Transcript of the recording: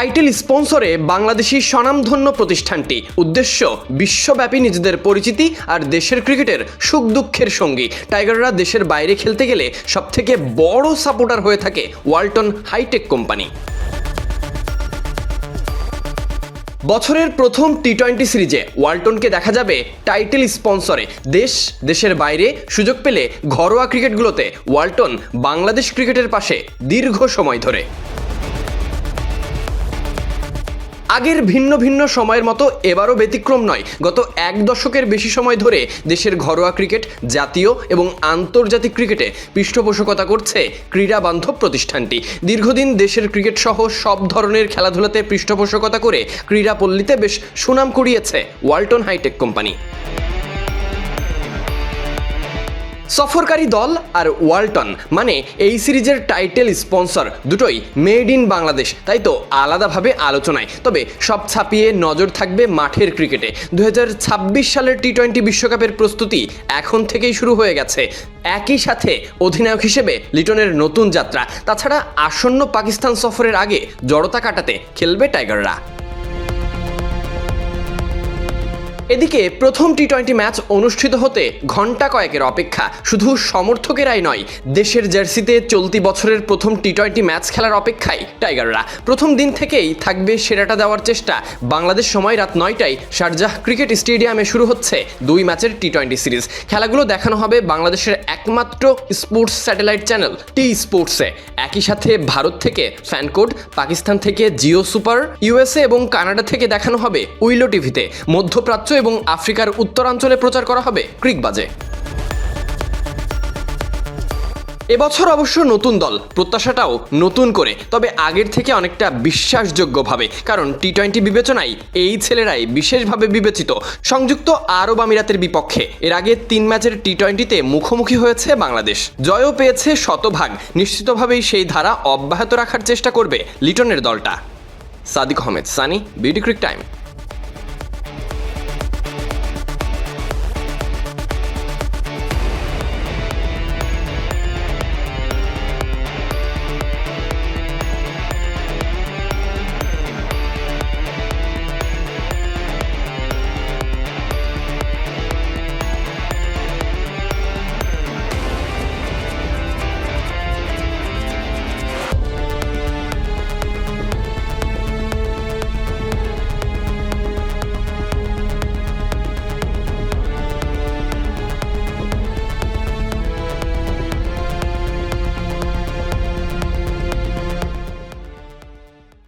Title স্পন্সরে Bangladeshi স্বনামধন্য প্রতিষ্ঠানটি। উদ্দেশ্য, বিশ্বব্যাপী নিজেদের পরিচিতি আর দেশের ক্রিকেটের সুখ দুঃখের সঙ্গী। টাইগাররা দেশের বাইরে খেলতে গেলে সবথেকে বড় সাপোর্টার হয়ে থাকে ওয়ালটন হাইটেক কোম্পানি। বছরের প্রথম টি টোয়েন্টি সিরিজে ওয়ালটনকে দেখা যাবে টাইটেল স্পন্সরে। দেশ, দেশের বাইরে সুযোগ পেলে ঘরোয়া ক্রিকেটগুলোতে ওয়ালটন বাংলাদেশ ক্রিকেটের পাশে দীর্ঘ সময় ধরে। আগের ভিন্ন ভিন্ন সময়ের মতো এবারও ব্যতিক্রম নয়। গত এক দশকের বেশি সময় ধরে দেশের ঘরোয়া ক্রিকেট, জাতীয় এবং আন্তর্জাতিক ক্রিকেটে পৃষ্ঠপোষকতা করছে ক্রীড়া বান্ধব প্রতিষ্ঠানটি। দীর্ঘদিন দেশের ক্রিকেট সহ সব ধরনের খেলাধুলাতে পৃষ্ঠপোষকতা করে ক্রীড়াপল্লীতে বেশ সুনাম কুড়িয়েছে ওয়ালটন হাইটেক কোম্পানি। সফরকারী দল আর ওয়ালটন মানে এই সিরিজের টাইটেল স্পন্সর, দুটোই মেড ইন বাংলাদেশ, তাই তো আলাদাভাবে আলোচনায়। তবে সব ছাপিয়ে নজর থাকবে মাঠের ক্রিকেটে। দু হাজার ছাব্বিশ সালের টি টোয়েন্টি বিশ্বকাপের প্রস্তুতি এখন থেকেই শুরু হয়ে গেছে। একই সাথে অধিনায়ক হিসেবে লিটনের নতুন যাত্রা, তাছাড়া আসন্ন পাকিস্তান সফরের আগে জড়তা কাটাতে খেলবে টাইগাররা। এদিকে প্রথম টি টোয়েন্টি ম্যাচ অনুষ্ঠিত হতে ঘণ্টা কয়েকের অপেক্ষা। শুধু সমর্থকেরাই নয়, দেশের জার্সিতে চলতি বছরের প্রথম টি টোয়েন্টি ম্যাচ খেলার অপেক্ষায় টাইগাররা। প্রথম দিন থেকেই থাকবে সেরাটা দেওয়ার চেষ্টা। বাংলাদেশ সময় রাত নয়টায় শারজাহ ক্রিকেট স্টেডিয়ামে শুরু হচ্ছে দুই ম্যাচের টি টোয়েন্টি সিরিজ খেলাগুলো দেখানো হবে বাংলাদেশের একমাত্র স্পোর্টস স্যাটেলাইট চ্যানেল টি স্পোর্টসে একই সাথে ভারত থেকে ফ্যানকোড পাকিস্তান থেকে জিও সুপার ইউএসএ এবং কানাডা থেকে দেখানো হবে উইলো টিভিতে। মধ্যপ্রাচ্য এবং আফ্রিকার উত্তরাঞ্চলে প্রচার করা হবে ক্রিকবাজে এবছর অবশ্য নতুন দল, প্রত্যাশাটাও নতুন করে, তবে আগের থেকে অনেকটা বিশ্বাসযোগ্যভাবে কারণ টি টোয়েন্টি বিবেচনায় এই ছেলেরাই বিশেষভাবে বিবেচিত। সংযুক্ত আরব আমিরাতের বিপক্ষে, এর আগে তিন ম্যাচের টি টোয়েন্টিতে মুখোমুখি হয়েছে বাংলাদেশ। জয়ও পেয়েছে শতভাগ, নিশ্চিতভাবেই সেই ধারা অব্যাহত রাখার চেষ্টা করবে লিটনের দলটা। সাদিক আহমেদ, সানি, বিউটি ক্রিক টাইম।